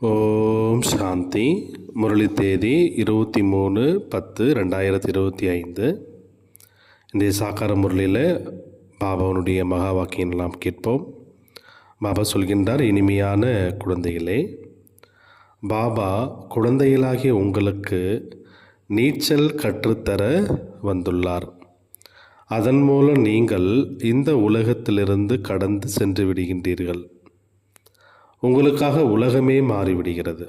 ஓம் சாந்தி. முரளி தேதி இருபத்தி மூணு பத்து ரெண்டாயிரத்தி இருபத்தி ஐந்து இந்த சாக்கார முரளியில் பாபாவனுடைய மகா வாக்கியம் நாம் கேட்போம். பாபா சொல்கின்றார் இனிமையான குழந்தைகளே பாபா குழந்தைகளாகிய உங்களுக்கு நீச்சல் கற்றுத்தர வந்துள்ளார். அதன் மூலம் நீங்கள் இந்த உலகத்திலிருந்து கடந்து சென்று விடுகின்றீர்கள். உங்களுக்காக உலகமே மாறிவிடுகிறது.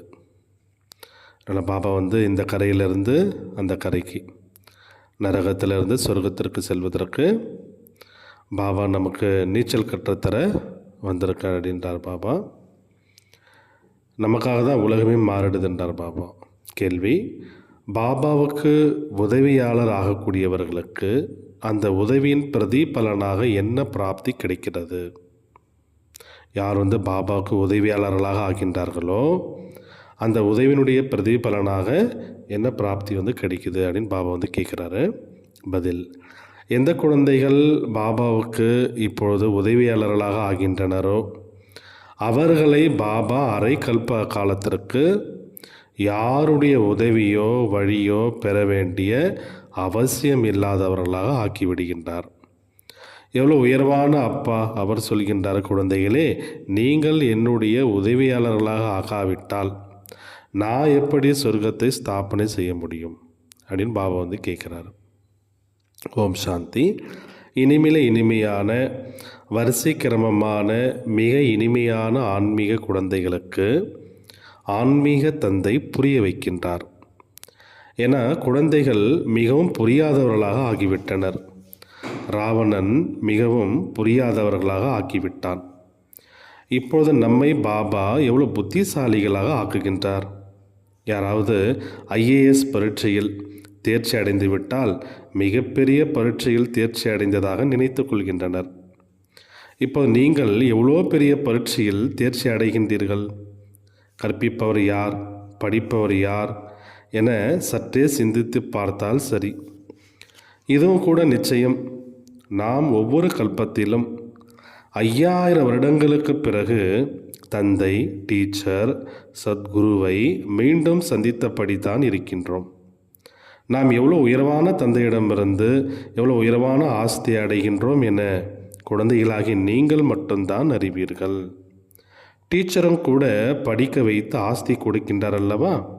அதனால் பாபா வந்து இந்த கரையிலிருந்து அந்த கரைக்கு நரகத்திலிருந்து சொர்க்கத்திற்கு செல்வதற்கு பாபா நமக்கு நீச்சல் கற்றுத்தர வந்திருக்கார் அப்படின்றார் பாபா. நமக்காக தான் உலகமே மாறிடுதுன்றார் பாபா. கேள்வி பாபாவுக்கு உதவியாளர் ஆகக்கூடியவர்களுக்கு அந்த உதவியின் பிரதிபலனாக என்ன பிராப்தி கிடைக்கிறது? யார் வந்து பாபாவுக்கு உதவியாளர்களாக ஆகின்றார்களோ அந்த உதவியினுடைய பிரதிபலனாக என்ன பிராப்தி வந்து கிடைக்குது அப்படின்னு பாபா வந்து கேட்குறாரு. பதில் எந்த குழந்தைகள் பாபாவுக்கு இப்பொழுது உதவியாளர்களாக ஆகின்றனரோ அவர்களை பாபா அரை கல்ப காலத்திற்கு யாருடைய உதவியோ வழியோ பெற வேண்டிய அவசியம் இல்லாதவர்களாக ஆக்கிவிடுகின்றார். எவ்வளோ உயர்வான அப்பா அவர் சொல்கின்றார் குழந்தைகளே நீங்கள் என்னுடைய உதவியாளர்களாக ஆகாவிட்டால் நான் எப்படி சொர்க்கத்தை ஸ்தாபனை செய்ய முடியும்? அப்படின்னு பாபா வந்து கேட்குறாரு. ஓம் சாந்தி. இனிமையில இனிமையான வரிசை கிரமமான மிக இனிமையான ஆன்மீக குழந்தைகளுக்கு ஆன்மீக தந்தை புரிய வைக்கின்றார். என குழந்தைகள் மிகவும் புரியாதவர்களாக ஆகிவிட்டனர். ராவணன் மிகவும் புரியாதவர்களாக ஆக்கிவிட்டான். இப்பொழுது நம்மை பாபா எவ்வளோ புத்திசாலிகளாக ஆக்குகின்றார்? யாராவது ஐஏஎஸ் பரீட்சையில் தேர்ச்சி அடைந்து விட்டால் மிகப்பெரிய பரீட்சையில் தேர்ச்சி அடைந்ததாக நினைத்து கொள்கின்றனர். இப்போ நீங்கள் எவ்வளோ பெரிய பரீட்சையில் தேர்ச்சி அடைகின்றீர்கள்? கற்பிப்பவர் யார்? படிப்பவர் யார்? என சற்றே சிந்தித்து பார்த்தால் சரி. இதுவும் கூட நிச்சயம். நாம் ஒவ்வொரு கல்பத்திலும் ஐயாயிரம் வருடங்களுக்கு பிறகு தந்தை டீச்சர் சத்குருவை மீண்டும் சந்தித்தபடி தான் இருக்கின்றோம். நாம் எவ்வளோ உயர்வான தந்தையிடமிருந்து எவ்வளோ உயர்வான ஆஸ்தி அடைகின்றோம் என குழந்தைகளாகி நீங்கள் மட்டும்தான் அறிவீர்கள். டீச்சரும் கூட படிக்க வைத்து ஆஸ்தி கொடுக்கின்றார் அல்லவா?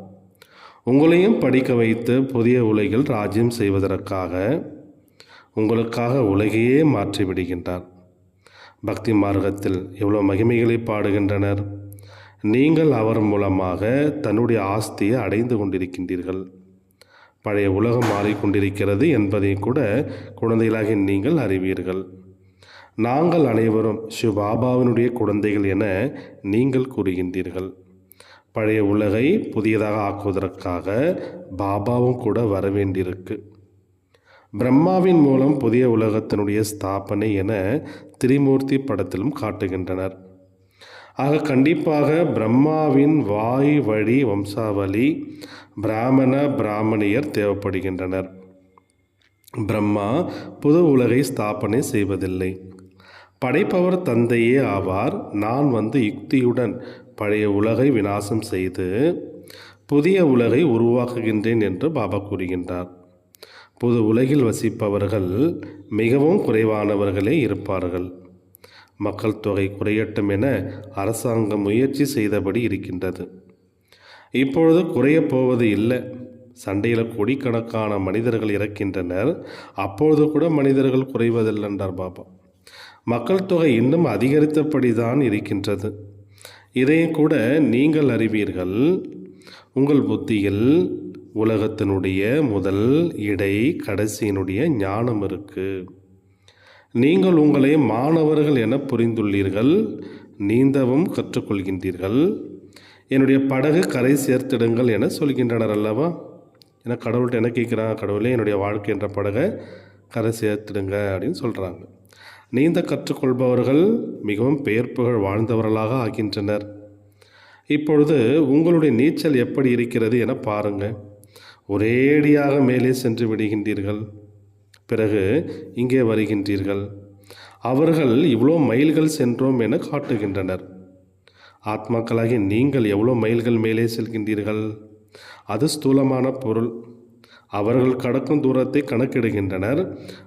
உங்களையும் படிக்க வைத்து புதிய உலகில் ராஜ்யம் செய்வதற்காக உங்களுக்காக உலகையே மாற்றி விடுகின்றார். பக்தி மார்க்கத்தில் எவ்வளோ மகிமைகளை பாடுகின்றனர். நீங்கள் அவர் மூலமாக தன்னுடைய ஆஸ்தியை அடைந்து கொண்டிருக்கின்றீர்கள். பழைய உலகம் மாறிக்கொண்டிருக்கிறது என்பதை கூட குழந்தைகளாக நீங்கள் அறிவீர்கள். நாங்கள் அனைவரும் ஸ்ரீ பாபாவினுடைய குழந்தைகள் என நீங்கள் கூறுகின்றீர்கள். பழைய உலகை புதியதாக ஆக்குவதற்காக பாபாவும் கூட வர வேண்டியிருக்கு பிரம்மாவின் மூலம் புதிய உலகத்தினுடைய ஸ்தாபனை என திரிமூர்த்தி படத்திலும் காட்டுகின்றனர். ஆக கண்டிப்பாக பிரம்மாவின் வாய் வழி வம்சாவளி பிராமண பிராமணியர் தேவைப்படுகின்றனர். பிரம்மா புது உலகை ஸ்தாபனை செய்வதில்லை. படைப்பவர் தந்தையே ஆவார். நான் வந்து யுக்தியுடன் பழைய உலகை விநாசம் செய்து புதிய உலகை உருவாக்குகின்றேன் என்று பாபா கூறுகின்றார். புது உலகில் வசிப்பவர்கள் மிகவும் குறைவானவர்களே இருப்பார்கள். மக்கள் தொகை குறையட்டும் என அரசாங்கம் முயற்சி செய்தபடி இருக்கின்றது. இப்பொழுது குறையப் போவது இல்லை. சண்டையில் கோடிக்கணக்கான மனிதர்கள் இறக்கின்றனர். அப்பொழுது கூட மனிதர்கள் குறைவதில்லை என்றார் பாபா. மக்கள் தொகை இன்னும் அதிகரித்தபடி தான் இருக்கின்றது. இதையும் கூட நீங்கள் அறிவீர்கள். உங்கள் புத்தியில் உலகத்தினுடைய முதல் இடை கடைசியினுடைய ஞானம் இருக்கு. நீங்கள் உங்களை மாணவர்கள் என புரிந்துள்ளீர்கள் நீந்தவும் கற்றுக்கொள்கின்றீர்கள். என்னுடைய படகு கரை சேர்த்திடுங்கள் என சொல்கின்றனர் அல்லவா? ஏன்னா கடவுள்கிட்ட என்ன கேட்குறான்? கடவுளே என்னுடைய வாழ்க்கை என்ற படகை கரை சேர்த்திடுங்க அப்படின்னு சொல்கிறாங்க நீந்த கற்றுக்கொள்பவர்கள் மிகவும் பெயர் புகழ் வாழ்ந்தவர்களாக ஆகின்றனர். இப்பொழுது உங்களுடைய நீச்சல் எப்படி இருக்கிறது என பாருங்கள் ஒரேடியாக மேலே சென்று விடுகின்றீர்கள். பிறகு இங்கே வருகின்றீர்கள். அவர்கள் இவ்வளோ மைல்கள் சென்றோம் என காட்டுகின்றனர். ஆத்மாக்களாகி நீங்கள் எவ்வளோ மைல்கள் மேலே செல்கின்றீர்கள்? அது ஸ்தூலமான பொருள். அவர்கள் கடக்கும் தூரத்தை கணக்கிடுகின்றனர்.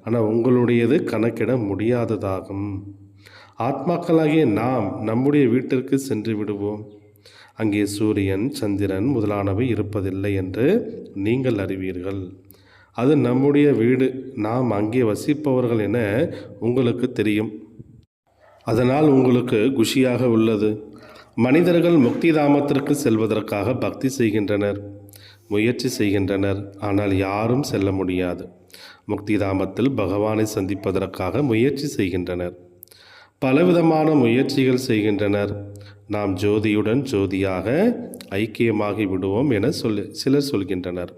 ஆனால் உங்களுடையது கணக்கிட முடியாததாகும். ஆத்மாக்களாகிய நாம் நம்முடைய வீட்டிற்கு சென்று விடுவோம். அங்கே சூரியன் சந்திரன் முதலானவை இருப்பதில்லை என்று நீங்கள் அறிவீர்கள். அது நம்முடைய வீடு. நாம் அங்கே வசிப்பவர்கள் என உங்களுக்கு தெரியும். அதனால் உங்களுக்கு குஷியாக உள்ளது. மனிதர்கள் முக்தி தாமத்திற்கு செல்வதற்காக பக்தி செய்கின்றனர் முயற்சி செய்கின்றனர். ஆனால் யாரும் செல்ல முடியாது. முக்தி தாமத்தில் பகவானை சந்திப்பதற்காக முயற்சி செய்கின்றனர். பலவிதமான முயற்சிகள் செய்கின்றனர். நாம் ஜோதியுடன் ஜோதியாக ஐக்கியமாகி விடுவோம் என சொல் சிலர் சொல்கின்றனர்.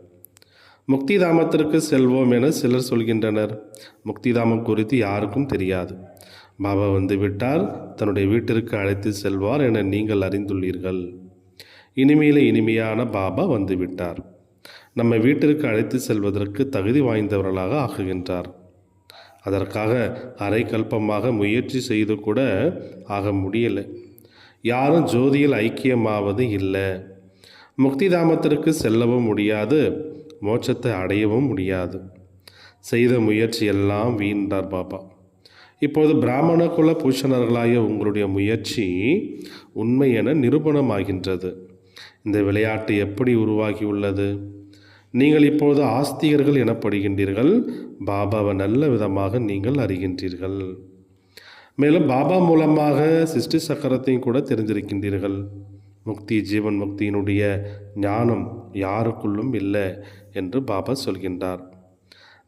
முக்திதாமத்திற்கு செல்வோம் என சிலர் சொல்கின்றனர். முக்திதாமம் குறித்து யாருக்கும் தெரியாது. பாபா வந்து விட்டால் தன்னுடைய வீட்டிற்கு அழைத்து செல்வார் என நீங்கள் அறிந்துள்ளீர்கள். இனிமையில இனிமையான பாபா வந்து விட்டார். நம்ம வீட்டிற்கு அழைத்து செல்வதற்கு தகுதி வாய்ந்தவர்களாக ஆக்குகின்றார். அதற்காக அரை கல்பமாக முயற்சி செய்து கூட ஆக முடியலை. யாரும் ஜோதியில் ஐக்கியமாவது இல்லை. முக்திதாமத்திற்கு செல்லவும் முடியாது மோட்சத்தை அடையவும் முடியாது. செய்த முயற்சி எல்லாம் வீண்டார் பாபா. இப்போது பிராமண குல பூஷணர்களாகிய உங்களுடைய முயற்சி உண்மை என நிரூபணமாகின்றது. இந்த விளையாட்டு எப்படி உருவாகியுள்ளது? நீங்கள் இப்போது ஆஸ்திகர்கள் எனப்படுகின்றீர்கள். பாபாவை நல்ல விதமாக நீங்கள் அறிகின்றீர்கள். மேலும் பாபா மூலமாக சிஷ்டி சக்கரத்தையும் கூட தெரிஞ்சிருக்கின்றீர்கள் முக்தி ஜீவன் முக்தியினுடைய ஞானம் யாருக்குள்ளும் இல்லை என்று பாபா சொல்கின்றார்.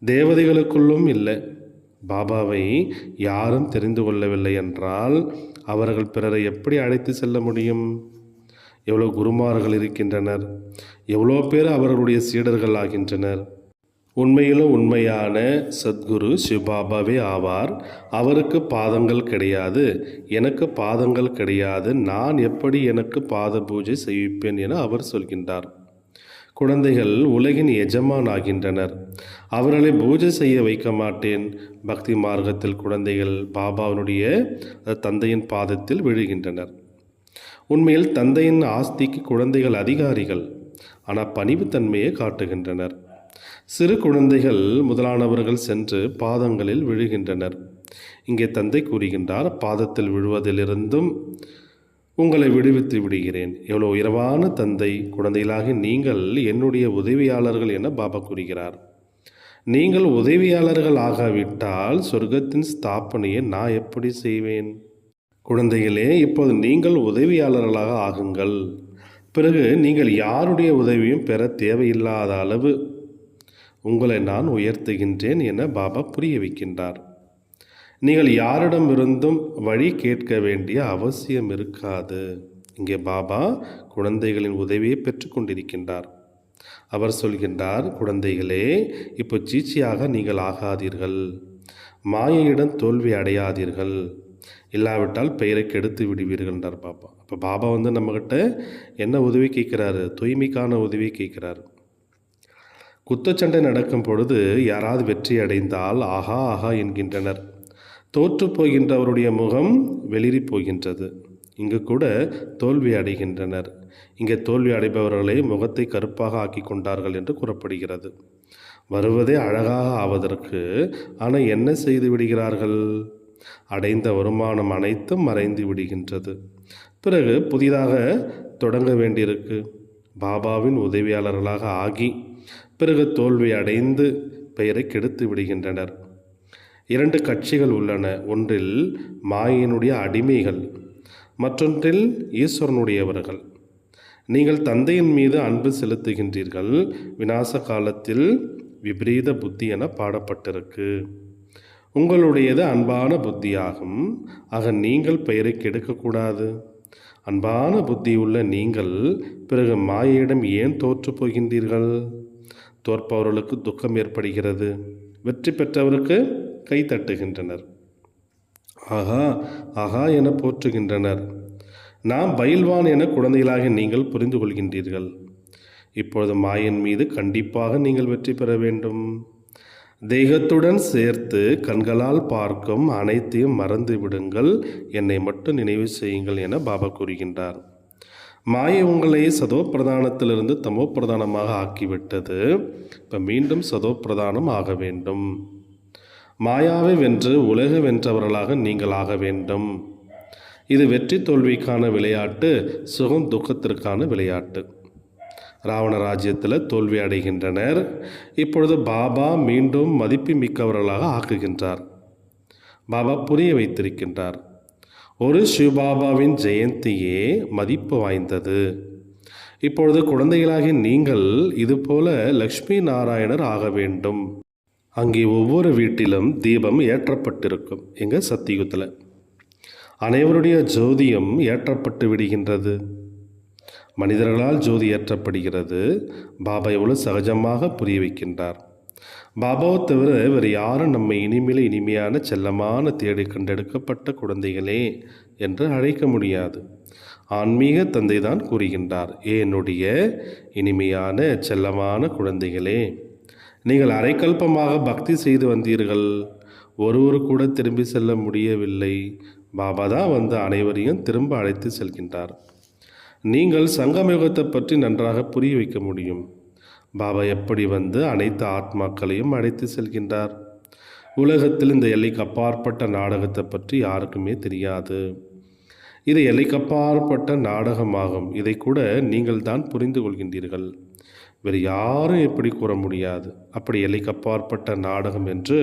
தேவதைகளுக்குள்ளும் இல்லை. பாபாவை யாரும் தெரிந்து கொள்ளவில்லை என்றால் அவர்கள் பிறரை எப்படி அழைத்து செல்ல முடியும்? எவ்வளோ குருமார்கள் இருக்கின்றனர். எவ்வளோ பேர் அவர்களுடைய சீடர்கள் ஆகின்றனர். உண்மையிலும் உண்மையான சத்குரு சிவபாபாவே ஆவார். அவருக்கு பாதங்கள் கிடையாது. எனக்கு பாதங்கள் கிடையாது. நான் எப்படி எனக்கு பாத பூஜை செய்விப்பேன் என அவர் சொல்கின்றார். குழந்தைகள் உலகின் எஜமான் ஆகின்றனர் அவர்களை பூஜை செய்ய வைக்க மாட்டேன். பக்தி மார்க்கத்தில் குழந்தைகள் பாபாவினுடைய தந்தையின் பாதத்தில் விழுகின்றனர். உண்மையில் தந்தையின் ஆஸ்திக்கு குழந்தைகள் அதிகாரிகள். ஆனால் பணிவுத்தன்மையை காட்டுகின்றனர். சிறு குழந்தைகள் முதலானவர்கள் சென்று பாதங்களில் விழுகின்றனர். இங்கே தந்தை கூறுகின்றார் பாதத்தில் விழுவதிலிருந்தும் உங்களை விடுவித்து விடுகிறேன். எவ்வளோ உயர்வான தந்தை குழந்தைகளாகி நீங்கள் என்னுடைய உதவியாளர்கள் என பாபா கூறுகிறார். நீங்கள் உதவியாளர்கள் ஆகாவிட்டால் சொர்க்கத்தின் ஸ்தாபனையை நான் எப்படி செய்வேன்? குழந்தைகளே இப்போது நீங்கள் உதவியாளர்களாக ஆகுங்கள். பிறகு நீங்கள் யாருடைய உதவியும் பெற தேவையில்லாத அளவு உங்களை நான் உயர்த்துகின்றேன் என பாபா புரிய வைக்கின்றார் நீங்கள் யாரிடமிருந்தும் வழி கேட்க வேண்டிய அவசியம் இருக்காது. இங்கே பாபா குழந்தைகளின் உதவியை பெற்றுக்கொண்டிருக்கின்றார் அவர் சொல்கின்றார் குழந்தைகளே இப்போ சீச்சியாக நீங்கள் ஆகாதீர்கள். மாயையிடம் தோல்வி அடையாதீர்கள். இல்லாவிட்டால் பெயரை கெடுத்து விடுவீர்கள்ன்றார் பாபா. அப்போ பாபா வந்து நம்மக்கிட்ட என்ன உதவி கேட்குறாரு? தூய்மைக்கான உதவி கேட்குறாரு. குத்தச்சண்டை நடக்கும் பொழுது யாராவது வெற்றி அடைந்தால் ஆஹா ஆஹா என்கின்றனர். தோற்று போகின்றவருடைய முகம் வெளிரி போகின்றது. இங்கு கூட தோல்வி அடைகின்றனர். இங்கே தோல்வி அடைபவர்களை முகத்தை கருப்பாக ஆக்கி கொண்டார்கள் என்று கூறப்படுகிறது. வருவதே அழகாக ஆவதற்கு ஆனால் என்ன செய்து விடுகிறார்கள்? அடைந்த வருமானம் அனைத்தும் மறைந்து விடுகின்றது. பிறகு புதிதாக தொடங்க வேண்டியிருக்கு. பாபாவின் உதவியாளர்களாக ஆகி பிறகு தோல்வி அடைந்து பெயரை கெடுத்து விடுகின்றனர். இரண்டு கட்சிகள் உள்ளன. ஒன்றில் மாயினுடைய அடிமைகள் மற்றொன்றில் ஈஸ்வரனுடையவர்கள். நீங்கள் தந்தையின் மீது அன்பு செலுத்துகின்றீர்கள். விநாச காலத்தில் விபரீத புத்தி என பாடப்பட்டிருக்கு. உங்களுடையது அன்பான புத்தியாகும். ஆக நீங்கள் பெயரை கெடுக்கக்கூடாது அன்பான புத்தியுள்ள நீங்கள் பிறகு மாயையிடம் ஏன் தோற்று போகின்றீர்கள்? தோற்பவர்களுக்கு துக்கம் ஏற்படுகிறது. வெற்றி பெற்றவருக்கு கை தட்டுகின்றனர். ஆஹா ஆஹா என போற்றுகின்றனர். நாம் பயில்வான் என குழந்தைகளாக நீங்கள் புரிந்து கொள்கின்றீர்கள். இப்பொழுது மாயன் மீது கண்டிப்பாக நீங்கள் வெற்றி பெற வேண்டும். தேகத்துடன் சேர்த்து கண்களால் பார்க்கும் அனைத்தையும் மறந்து விடுங்கள். என்னை மட்டும் நினைவு செய்யுங்கள் என பாபா கூறுகின்றார். மாயை உங்களை சதோ பிரதானத்திலிருந்து தமோ பிரதானமாக ஆக்கிவிட்டது. இப்போ மீண்டும் சதோ பிரதானம் ஆக வேண்டும். மாயாவை வென்று உலக வென்றவர்களாக நீங்கள் ஆக வேண்டும். இது வெற்றி தோல்விக்கான விளையாட்டு சுகம் துக்கத்திற்கான விளையாட்டு. ராவண ராஜ்யத்தில் தோல்வி அடைகின்றனர். இப்பொழுது பாபா மீண்டும் மதிப்பு மிக்கவர்களாக ஆக்குகின்றார். பாபா புரிய வைத்திருக்கின்றார். ஒரு சிவபாபாவின் ஜெயந்தியே மதிப்பு வாய்ந்தது. இப்பொழுது குழந்தைகளாகி நீங்கள் இதுபோல லக்ஷ்மி நாராயணர் ஆக வேண்டும். அங்கே ஒவ்வொரு வீட்டிலும் தீபம் ஏற்றப்பட்டிருக்கும். எங்கள் சத்தியுகத்தில் அனைவருடைய ஜோதியம் ஏற்றப்பட்டு விடுகின்றது. மனிதர்களால் ஜோதி ஏற்றப்படுகிறது. பாபா எவ்வளோ சகஜமாக புரிய வைக்கின்றார். பாபாவை தவிர வேறு யாரும் நம்மை இனிமேல் இனிமையான செல்லமான தேடி கண்டெடுக்கப்பட்ட குழந்தைகளே என்று அழைக்க முடியாது. ஆன்மீக தந்தை தான் கூறுகின்றார் என்னுடைய இனிமையான செல்லமான குழந்தைகளே நீங்கள் அரைக்கல்பமாக பக்தி செய்து வந்தீர்கள். ஒருவர் கூட திரும்பி செல்ல முடியவில்லை. பாபா தான் வந்து அனைவரையும் திரும்ப அழைத்து செல்கின்றார். நீங்கள் சங்கமயுகத்தை பற்றி நன்றாக புரிய வைக்க முடியும். பாபா எப்படி வந்து அனைத்து ஆத்மாக்களையும் அழைத்து செல்கின்றார்? உலகத்தில் இந்த எல்லைக்கு அப்பாற்பட்ட நாடகத்தை பற்றி யாருக்குமே தெரியாது. இது எல்லைக்கு அப்பாற்பட்ட நாடகமாகும். இதை கூட நீங்கள் தான் புரிந்து கொள்கின்றீர்கள். வேறு யாரும் எப்படி கூற முடியாது. அப்படி எல்லைக்கு அப்பாற்பட்ட நாடகம் என்று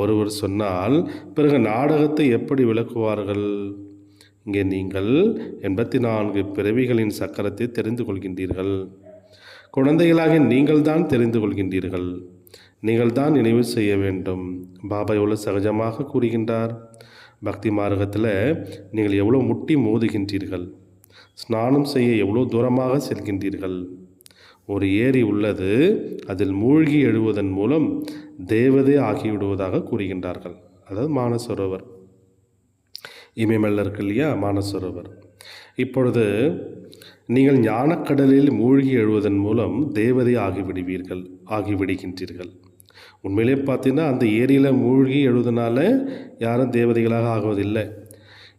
ஒருவர் சொன்னால் பிறகு நாடகத்தை எப்படி விளக்குவார்கள்? இங்கே நீங்கள் எண்பத்தி நான்கு பிறவிகளின் சக்கரத்தை தெரிந்து கொள்கின்றீர்கள். குழந்தைகளாக நீங்கள் தான் தெரிந்து கொள்கின்றீர்கள். நீங்கள் தான் நினைவு செய்ய வேண்டும். பாபா எவ்வளோ சகஜமாக கூறுகின்றார். பக்தி மார்க்கத்தில் நீங்கள் எவ்வளோ முட்டி மோதுகின்றீர்கள். ஸ்நானம் செய்ய எவ்வளோ தூரமாக செல்கின்றீர்கள். ஒரு ஏரி உள்ளது அதில் மூழ்கி எழுவதன் மூலம் தேவதை ஆகிவிடுவதாக கூறுகின்றார்கள். அதாவது மானசரோவர். இமயமல்ல இருக்கு இல்லையா? மானசரோவர். இப்பொழுது நீங்கள் ஞானக்கடலில் மூழ்கி எழுவதன் மூலம் தேவதை ஆகிவிடுவீர்கள் ஆகிவிடுகின்றீர்கள். உண்மையிலே பார்த்தீங்கன்னா அந்த ஏரியில் மூழ்கி எழுதுனால யாரும் தேவதைகளாக ஆகுவதில்லை.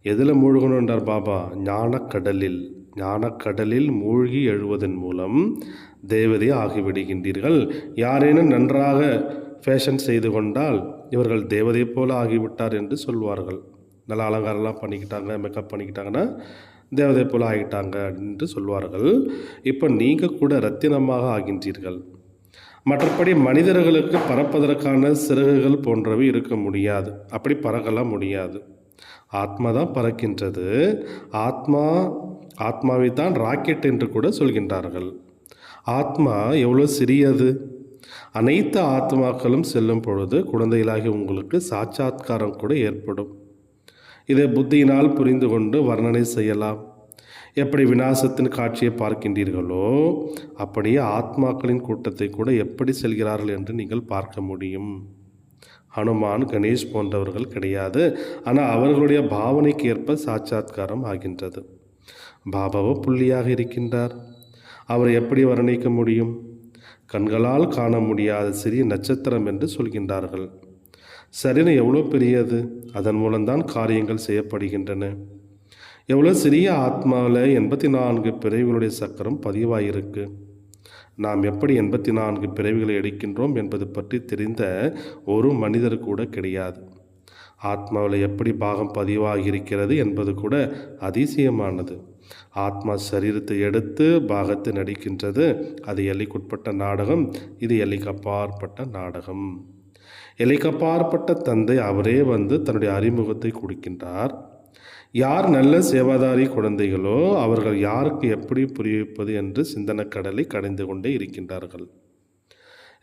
எதில் மூழ்கணுன்றார் பாபா? ஞானக்கடலில். ஞானக்கடலில் மூழ்கி எழுவதன் மூலம் தேவதை ஆகிவிடுகின்றீர்கள். யாரேனும் நன்றாக ஃபேஷன் செய்து கொண்டால் இவர்கள் தேவதை போல ஆகிவிட்டார் என்று சொல்வார்கள். நல்ல அலங்காரம்லாம் பண்ணிக்கிட்டாங்க மேக்கப் பண்ணிக்கிட்டாங்கன்னா தேவதை போல ஆகிட்டாங்க என்று சொல்வார்கள். இப்போ நீங்கள் கூட ரத்தினமாக ஆகின்றீர்கள். மற்றபடி மனிதர்களுக்கு பறப்பதற்கான சிறகுகள் போன்றவை இருக்க முடியாது. அப்படி பறக்கலாம் முடியாது. ஆத்மா தான் பறக்கின்றது. ஆத்மா ஆத்மாவை தான் ராக்கெட் என்று கூட சொல்கின்றார்கள். ஆத்மா எவ்வளோ சிறியது? அனைத்து ஆத்மாக்களும் செல்லும் பொழுது குழந்தைகளாகி உங்களுக்கு சாட்சாத்காரம் கூட ஏற்படும். இதை புத்தியினால் புரிந்து கொண்டு வர்ணனை செய்யலாம். எப்படி விநாசத்தின் காட்சியை பார்க்கின்றீர்களோ அப்படியே ஆத்மாக்களின் கூட்டத்தை கூட எப்படி செல்கிறார்கள் என்று நீங்கள் பார்க்க முடியும். ஹனுமான் கணேஷ் போன்றவர்கள் கிடையாது. ஆனால் அவர்களுடைய பாவனைக்கு ஏற்ப சாட்சாத்காரம் ஆகின்றது. பாபாவோ புள்ளியாக இருக்கின்றார். அவர் எப்படி வர்ணிக்க முடியும்? கண்களால் காண முடியாத சிறிய நட்சத்திரம் என்று சொல்கின்றார்கள். சரின்னு எவ்வளோ பெரியது? அதன் மூலம்தான் காரியங்கள் செய்யப்படுகின்றன. எவ்வளோ சிறிய ஆத்மாவில் எண்பத்தி நான்கு பிறவிகளுடைய சக்கரம் பதிவாயிருக்கு. நாம் எப்படி எண்பத்தி நான்கு பிறவிகளை எடுக்கின்றோம் என்பது பற்றி தெரிந்த ஒரு மனிதர் கூட கிடையாது. ஆத்மாவில் எப்படி பாகம் பதிவாகியிருக்கிறது என்பது கூட அதிசயமானது. ஆத்மா சரீரத்தை எடுத்து பாகத்தை நடிக்கின்றது. அது எல்லைக்குட்பட்ட நாடகம். இது எல்லைக்கு அப்பாற்பட்ட நாடகம். எல்லைக்கு தந்தை அவரே வந்து தன்னுடைய அறிமுகத்தை கொடுக்கின்றார். யார் நல்ல சேவாதாரி குழந்தைகளோ அவர்கள் யாருக்கு எப்படி புரிய வைப்பது என்று சிந்தனை கடலை கடைந்து கொண்டே இருக்கின்றார்கள்.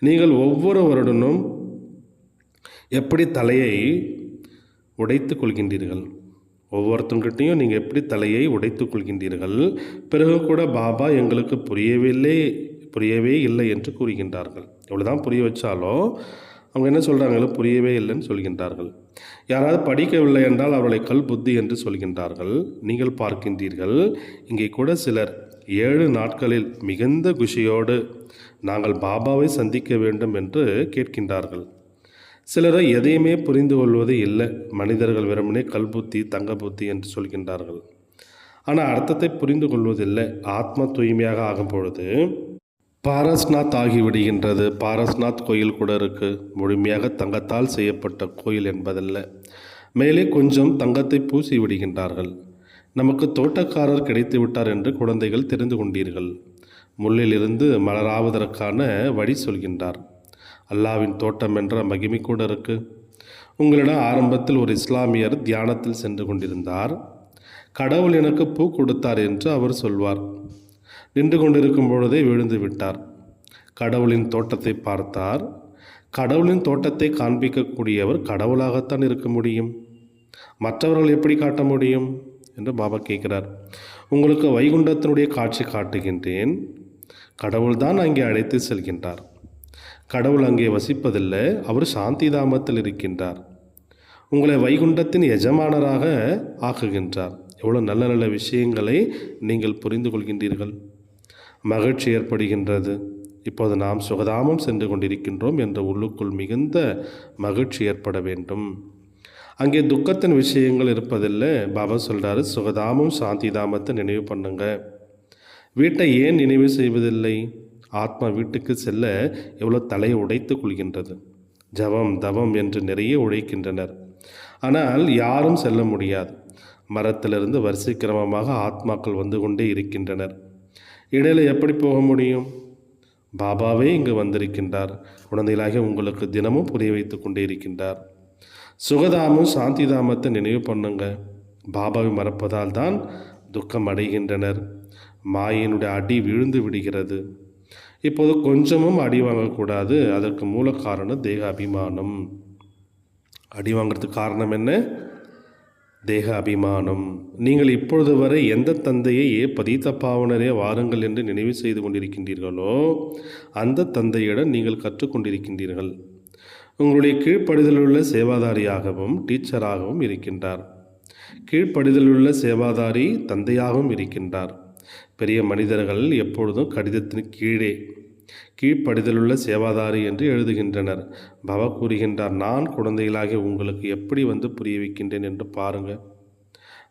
நீங்கள் ஒவ்வொரு வருடனும் எப்படி தலையை உடைத்து கொள்கின்றீர்கள்? ஒவ்வொருத்தங்கிட்டையும் நீங்கள் எப்படி தலையை உடைத்து கொள்கின்றீர்கள்? பிறகு கூட பாபா எங்களுக்கு புரியவில்லை புரியவே இல்லை என்று கூறுகின்றார்கள். எவ்வளோதான் புரிய வச்சாலும் அவங்க என்ன சொல்கிறாங்களோ புரியவே இல்லைன்னு சொல்கின்றார்கள். யாராவது படிக்கவில்லை என்றால் அவர்களை கல் புத்தி என்று சொல்கின்றார்கள். நீங்கள் பார்க்கின்றீர்கள் இங்கே கூட சிலர் ஏழு நாட்களில் மிகுந்த குஷியோடு நாங்கள் பாபாவை சந்திக்க வேண்டும் என்று கேட்கின்றார்கள். சிலரை எதையுமே புரிந்து கொள்வது இல்லை. மனிதர்கள் வெறுமனே கல்புத்தி தங்க புத்தி என்று சொல்கின்றார்கள். ஆனால் அர்த்தத்தை புரிந்து கொள்வதில்லை ஆத்ம தூய்மையாக ஆகும் பொழுது பாரஸ்நாத் ஆகிவிடுகின்றது. பாரஸ்நாத் கோயில் கூட இருக்கு. முழுமையாக தங்கத்தால் செய்யப்பட்ட கோயில் என்பதல்ல. மேலே கொஞ்சம் தங்கத்தை பூசி விடுகின்றார்கள். நமக்கு தோட்டக்காரர் கிடைத்து விட்டார் என்று குழந்தைகள் தெரிந்து கொண்டீர்கள். முள்ளிலிருந்து மலராவதற்கான வழி சொல்கின்றார். அல்லாவின் தோட்டம் என்ற மகிமை கூட இருக்கு. உங்களிடம் ஆரம்பத்தில் ஒரு இஸ்லாமியர் தியானத்தில் சென்று கொண்டிருந்தார். கடவுள் எனக்கு பூ கொடுத்தார் என்று அவர் சொல்வார். நின்று கொண்டிருக்கும் பொழுதே விழுந்து விட்டார். கடவுளின் தோட்டத்தை பார்த்தார். கடவுளின் தோட்டத்தை காண்பிக்கக்கூடியவர் கடவுளாகத்தான் இருக்க முடியும். மற்றவர்கள் எப்படி காட்ட முடியும்? என்று பாபா கேட்கிறார். உங்களுக்கு வைகுண்டத்தினுடைய காட்சி காட்டுகின்றேன். கடவுள்தான் அங்கே அழைத்து செல்கின்றார். கடவுள் அங்கே வசிப்பதில்லை அவர் சாந்தி தாமத்தில் இருக்கின்றார். உங்களை வைகுண்டத்தின் எஜமானராக ஆக்குகின்றார். எவ்வளோ நல்ல நல்ல விஷயங்களை நீங்கள் புரிந்து கொள்கின்றீர்கள். மகிழ்ச்சி ஏற்படுகின்றது. இப்போது நாம் சுகதாமம் சென்று கொண்டிருக்கின்றோம் என்ற உள்ளுக்குள் மிகுந்த மகிழ்ச்சி ஏற்பட வேண்டும். அங்கே துக்கத்தின் விஷயங்கள் இருப்பதில்லை. பாபா சொல்கிறாரு சுகதாமம் சாந்தி தாமத்தை நினைவு பண்ணுங்க. வீட்டை ஏன் நினைவு செய்வதில்லை? ஆத்மா வீட்டுக்கு செல்ல எவ்வளோ தலையை உடைத்து கொள்கின்றது. ஜபம் தவம் என்று நிறைய உழைக்கின்றனர். ஆனால் யாரும் செல்ல முடியாது. மரத்திலிருந்து வரிசை கிரமமாக ஆத்மாக்கள் வந்து கொண்டே இருக்கின்றனர். இடையில் எப்படி போக முடியும்? பாபாவே இங்கு வந்திருக்கின்றார். குழந்தைகளாக உங்களுக்கு தினமும் புரிய வைத்து கொண்டே இருக்கின்றார். சுகதாமும் சாந்திதாமத்தை நினைவு பண்ணுங்க. பாபாவை மறப்பதால் தான் துக்கம் அடைகின்றனர். மாயினுடைய அடி விழுந்து விடுகிறது. இப்போது கொஞ்சமும் அடி வாங்கக்கூடாது. அதற்கு மூல காரணம் தேக அபிமானம் அடி வாங்கிறதுக்கு காரணம் என்ன? தேக அபிமானம் நீங்கள் இப்பொழுது வரை எந்த தந்தையை ஏ பதித்த பாவனரே வாருங்கள் என்று நினைவு செய்து கொண்டிருக்கின்றீர்களோ அந்த தந்தையிடம் நீங்கள் கற்றுக்கொண்டிருக்கின்றீர்கள் உங்களுடைய கீழ்ப்படிதலுள்ள சேவாதாரியாகவும் டீச்சராகவும் இருக்கின்றார். கீழ்ப்படிதலுள்ள சேவாதாரி தந்தையாகவும் இருக்கின்றார். பெரிய மனிதர்கள் எப்பொழுதும் கடிதத்தின் கீழே கீழ்ப்படிதலுள்ள சேவாதாரி என்று எழுதுகின்றனர். பவ கூறுகின்றார் நான் குழந்தைகளாகிய உங்களுக்கு எப்படி வந்து புரிய வைக்கின்றேன் என்று பாருங்கள்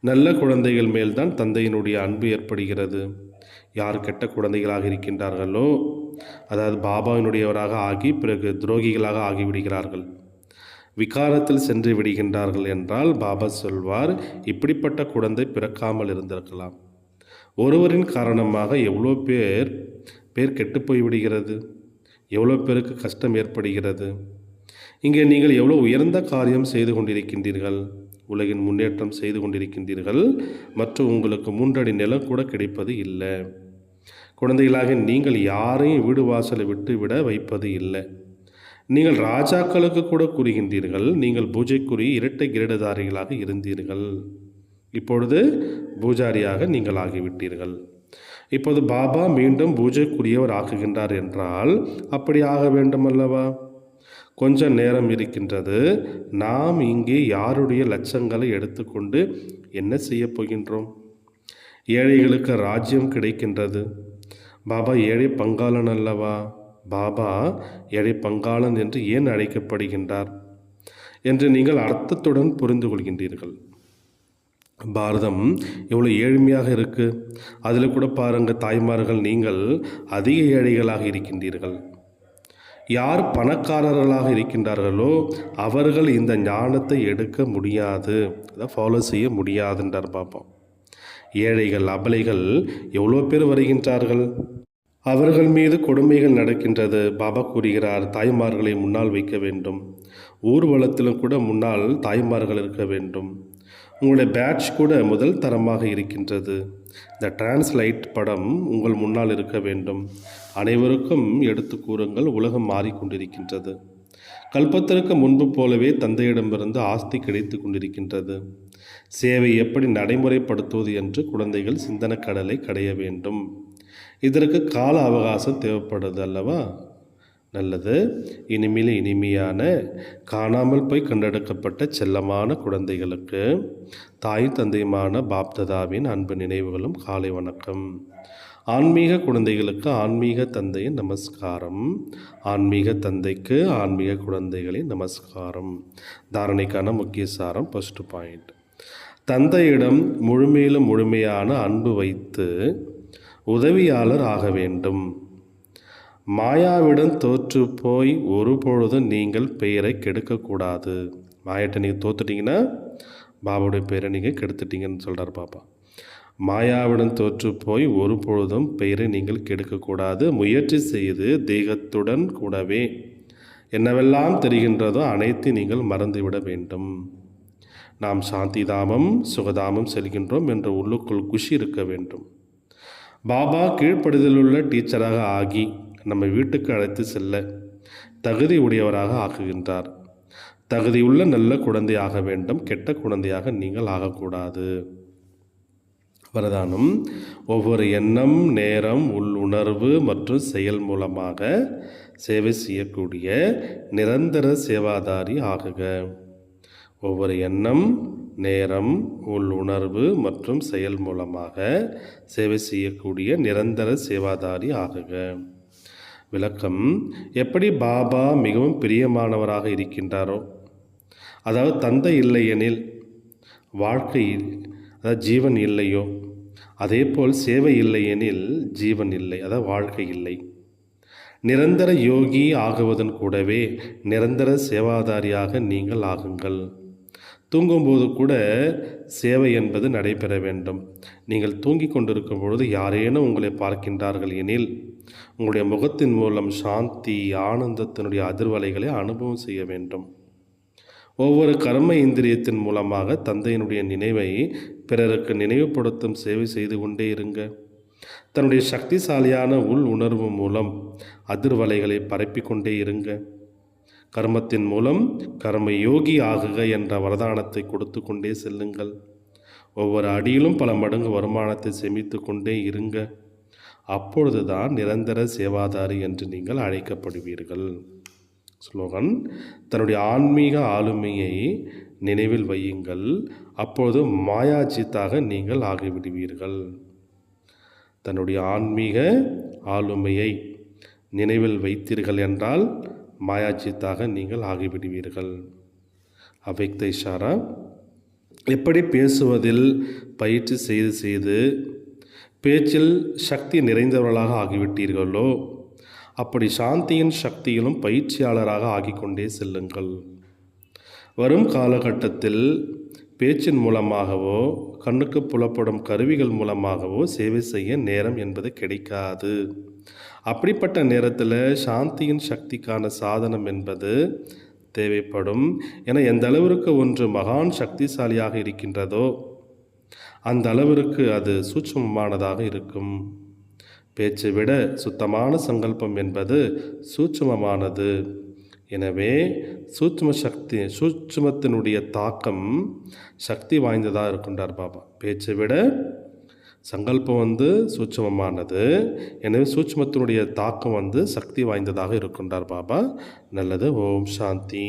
நல்ல குழந்தைகள் மேல்தான் தந்தையினுடைய அன்பு ஏற்படுகிறது. யார் கெட்ட குழந்தைகளாக இருக்கின்றார்களோ அதாவது பாபாவினுடையவராக ஆகி பிறகு துரோகிகளாக ஆகிவிடுகிறார்கள். விகாரத்தில் சென்று விடுகின்றார்கள் என்றால் பாபா சொல்வார் இப்படிப்பட்ட குழந்தை பிறக்காமல் இருந்திருக்கலாம். ஒருவரின் காரணமாக எவ்வளோ பேர் பேர் கெட்டுப்போய் விடுகிறது எவ்வளோ பேருக்கு கஷ்டம் ஏற்படுகிறது. இங்கே நீங்கள் எவ்வளோ உயர்ந்த காரியம் செய்து கொண்டிருக்கின்றீர்கள். உலகின் முன்னேற்றம் செய்து கொண்டிருக்கின்றீர்கள். மற்றும் உங்களுக்கு மூன்றடி நிலம் கூட கிடைப்பது இல்லை. குழந்தைகளாக நீங்கள் யாரையும் வீடு வாசலை விட்டு விட வைப்பது இல்லை. நீங்கள் ராஜாக்களுக்கு கூட கூறுகின்றீர்கள். நீங்கள் பூஜைக்குரிய இரட்டை கிரீடதாரிகளாக இருந்தீர்கள். இப்பொழுது பூஜாரியாக நீங்கள் ஆகிவிட்டீர்கள். இப்போது பாபா மீண்டும் பூஜைக்குரியவர் ஆக்குகின்றார் என்றால் அப்படி ஆக வேண்டும் அல்லவா கொஞ்ச நேரம் இருக்கின்றது. நாம் இங்கே யாருடைய லட்சங்களை எடுத்துக்கொண்டு என்ன செய்ய போகின்றோம்? ஏழைகளுக்கு ராஜ்யம் கிடைக்கின்றது. பாபா ஏழை பங்காளன் அல்லவா? பாபா ஏழை பங்காளன் என்று ஏன் அழைக்கப்படுகின்றார்? என்று நீங்கள் அர்த்தத்துடன் புரிந்து கொள்கின்றீர்கள். பாரதம் எவ்வளோ ஏழ்மையாக இருக்குது அதில் கூட பாருங்கள் தாய்மார்கள் நீங்கள் அதிக ஏழைகளாக இருக்கின்றீர்கள். யார் பணக்காரர்களாக இருக்கின்றார்களோ அவர்கள் இந்த ஞானத்தை எடுக்க முடியாது. அதை ஃபாலோ செய்ய முடியாதுன்றார் பார்ப்போம் ஏழைகள் அபலைகள் எவ்வளோ பேர் வருகின்றார்கள்? அவர்கள் மீது கொடுமைகள் நடக்கின்றது பாபா கூறுகிறார் தாய்மார்களை முன்னால் வைக்க வேண்டும். ஊர்வலத்திலும் கூட முன்னால் தாய்மார்கள் இருக்க வேண்டும். உங்களுடைய பேட்ச் கூட முதல் தரமாக இருக்கின்றது. த டிரான்ஸ்லைட் படம் உங்கள் முன்னால் இருக்க வேண்டும். அனைவருக்கும் எடுத்து கூறுங்கள் உலகம் மாறிக்கொண்டிருக்கின்றது கல்பத்திற்கு முன்பு போலவே தந்தையிடமிருந்து ஆஸ்தி கிடைத்து கொண்டிருக்கின்றது. சேவை எப்படி நடைமுறைப்படுத்துவது என்று குழந்தைகள் சிந்தன கடலை கடைய வேண்டும். இதற்கு கால அவகாசம் தேவைப்படுது அல்லவா? நல்லது. இனிமேல் இனிமையான காணாமல் போய் கண்டெடுக்கப்பட்ட செல்லமான குழந்தைகளுக்கு தாய் தந்தையுமான பாப்ததாவின் அன்பு நினைவுகளும் காலை வணக்கம். ஆன்மீக குழந்தைகளுக்கு ஆன்மீக தந்தையின் நமஸ்காரம். ஆன்மீக தந்தைக்கு ஆன்மீக குழந்தைகளின் நமஸ்காரம். தாரணைக்கான முக்கிய சாரம் ஃபஸ்ட்டு பாயிண்ட் தந்தையிடம் முழுமையிலும் முழுமையான அன்பு வைத்து உதவியாளர் ஆக வேண்டும். மாயாவிடம் தோற்று போய் ஒருபொழுதும் நீங்கள் பெயரை கெடுக்கக்கூடாது. மாயாட்ட நீங்கள் தோத்துட்டீங்கன்னா பாபாவுடைய பெயரை நீங்கள் கெடுத்துட்டீங்கன்னு சொல்கிறார் பாப்பா. மாயாவிடம் தோற்று போய் ஒரு பொழுதும் பெயரை நீங்கள் கெடுக்கக்கூடாது. முயற்சி செய்து தேகத்துடன் கூடவே என்னவெல்லாம் தெரிகின்றதோ அனைத்தையும் நீங்கள் மறந்துவிட வேண்டும். நாம் சாந்திதாமம் சுகதாமம் செல்கின்றோம் என்ற உள்ளுக்குள் குஷி இருக்க வேண்டும். பாபா கீழ்ப்படுதலுள்ள டீச்சராக ஆகி நம்ம வீட்டுக்கு அழைத்து செல்ல தகுதி உடையவராக ஆக்குகின்றார். தகுதியுள்ள நல்ல குழந்தையாக வேண்டும் கெட்ட குழந்தையாக நீங்கள் ஆகக்கூடாது. வரதானம் ஒவ்வொரு எண்ணம் நேரம் உள்ளுணர்வு மற்றும் செயல் மூலமாக சேவை செய்யக்கூடிய நிரந்தர சேவாதாரி ஆகுக. ஒவ்வொரு எண்ணம் நேரம் உள்ளுணர்வு மற்றும் செயல் மூலமாக சேவை செய்யக்கூடிய நிரந்தர சேவாதாரி ஆகுக. விளக்கம் எப்படி பாபா மிகவும் பிரியமானவராக இருக்கின்றாரோ அதாவது தந்தை இல்லையெனில் வாழ்க்கை அதாவது ஜீவன் இல்லையோ அதேபோல் சேவை இல்லையெனில் ஜீவன் இல்லை அதாவது வாழ்க்கை இல்லை. நிரந்தர யோகி ஆகுவதன் கூடவே நிரந்தர சேவாதாரியாக நீங்கள் ஆகுங்கள். தூங்கும்போது கூட சேவை என்பது நடைபெற வேண்டும். நீங்கள் தூங்கிக் கொண்டிருக்கும் பொழுது யாரேனும் உங்களை பார்க்கின்றார்கள் எனில் உங்களுடைய முகத்தின் மூலம் சாந்தி ஆனந்தத்தினுடைய அதிர்வலைகளை அனுபவம் செய்ய வேண்டும். ஒவ்வொரு கர்ம இந்திரியத்தின் மூலமாக தந்தையினுடைய நினைவை பிறருக்கு நினைவுபடுத்தும் சேவை செய்து கொண்டே இருங்க. தன்னுடைய சக்திசாலியான உள் உணர்வு மூலம் அதிர்வலைகளை பரப்பிக்கொண்டே இருங்க. கர்மத்தின் மூலம் கர்ம யோகி ஆகுக என்ற வரதானத்தை கொடுத்து கொண்டே செல்லுங்கள். ஒவ்வொரு அடியிலும் பல மடங்கு வருமானத்தை சேமித்து கொண்டே இருங்க. அப்பொழுதுதான் நிரந்தர சேவாதாரி என்று நீங்கள் அழைக்கப்படுவீர்கள். ஸ்லோகன் தன்னுடைய ஆன்மீக ஆளுமையை நினைவில் வையுங்கள். அப்போது மாயாஜித்தாக நீங்கள் ஆகிவிடுவீர்கள். தன்னுடைய ஆன்மீக ஆளுமையை நினைவில் வைத்தீர்கள் என்றால் மாயாஜித்தாக நீங்கள் ஆகிவிடுவீர்கள். அவ்யக்த இஷாரா எப்படி பேசுவதில் பயிற்சி செய்து செய்து பேச்சில் சக்தி நிறைந்தவர்களாக ஆகிவிட்டீர்களோ அப்படி சாந்தியின் சக்தியிலும் பயிற்சியாளராக ஆகிக்கொண்டே செல்லுங்கள். வரும் காலகட்டத்தில் பேச்சின் மூலமாகவோ கண்ணுக்கு புலப்படும் கருவிகள் மூலமாகவோ சேவை செய்ய நேரம் என்பது கிடைக்காது. அப்படிப்பட்ட நேரத்தில் சாந்தியின் சக்திக்கான சாதனம் என்பது தேவைப்படும். என எந்த அளவிற்கு ஒன்று மகான் சக்திசாலியாக இருக்கின்றதோ அந்த அளவிற்கு அது சூட்சமமானதாக இருக்கும். பேச்சை விட சுத்தமான சங்கல்பம் என்பது சூட்சமமானது. எனவே சூட்சும சக்தி சூட்சுமத்தினுடைய தாக்கம் சக்தி வாய்ந்ததாக இருக்கின்றார் பாபா. பேச்சை விட சங்கல்பம் வந்து சூட்சமமானது. எனவே சூட்சுமத்தினுடைய தாக்கம் வந்து சக்தி வாய்ந்ததாக இருக்கின்றார் பாபா. நல்லது ஓம் சாந்தி.